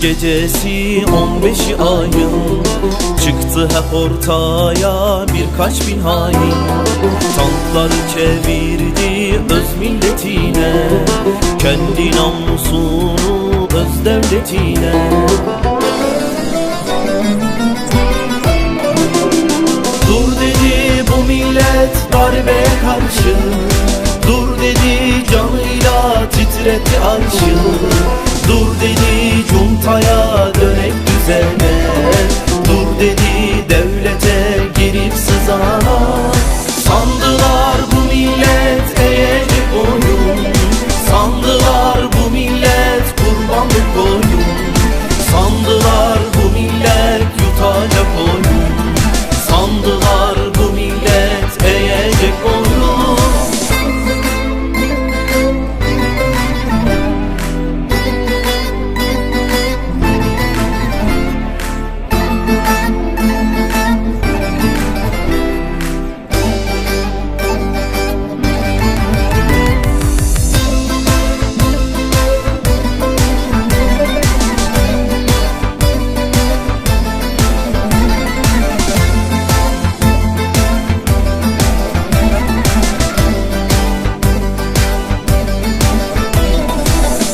gecesi 15'i ayın. Çıktı hep ortaya birkaç bin hain. Tankları çevirdi öz milletine. Kendi namusunu öz devletine. Dur dedi bu millet darbeye karşı. Dur dedi canıyla titretti arşı Dur dedi cuntaya dönek düzene. Dur dedi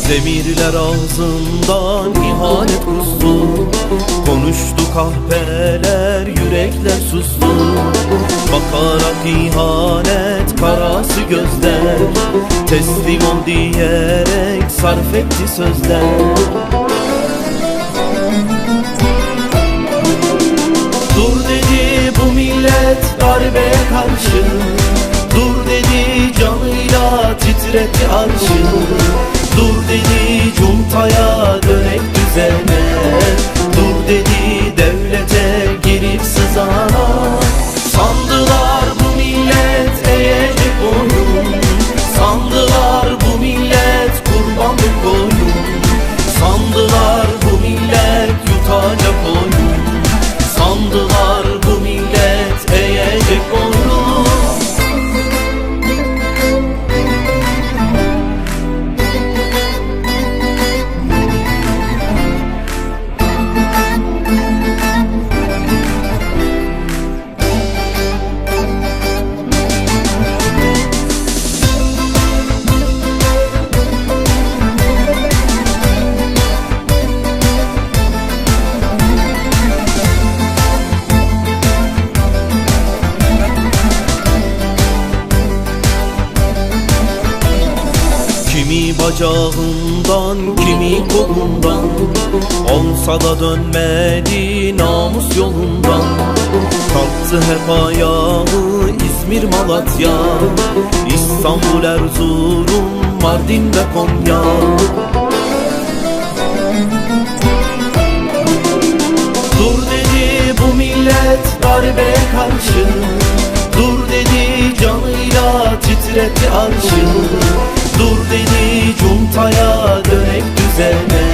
Demirler ağzından ihanet kustu Konuştu kahpeler yürekler sustu Bakarak ihanet karası gözler. Teslim ol diyerek sarf etti sözler. Dur dedi bu millet darbeye karşı. Dur dedi canıyla titretti arşı bacağından, kimi kolundan Olsa da dönmedi namus yolundan. Kalktı hep ayağı İzmir, Malatya İstanbul, Erzurum, Mardin ve Konya. Dur dedi bu millet darbeye karşı titretti arşı Dur dedi cuntaya dönek düzene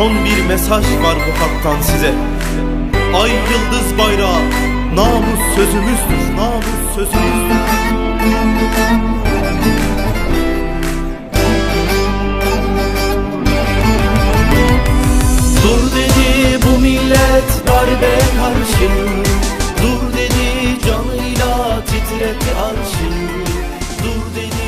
Son bir mesaj var bu haktan size. Ay yıldız bayrağı Namus sözümüzdür Namus sözümüzdür. Dur dedi bu millet darbe karşı. Dur dedi canıyla titretti arşı. Dur dedi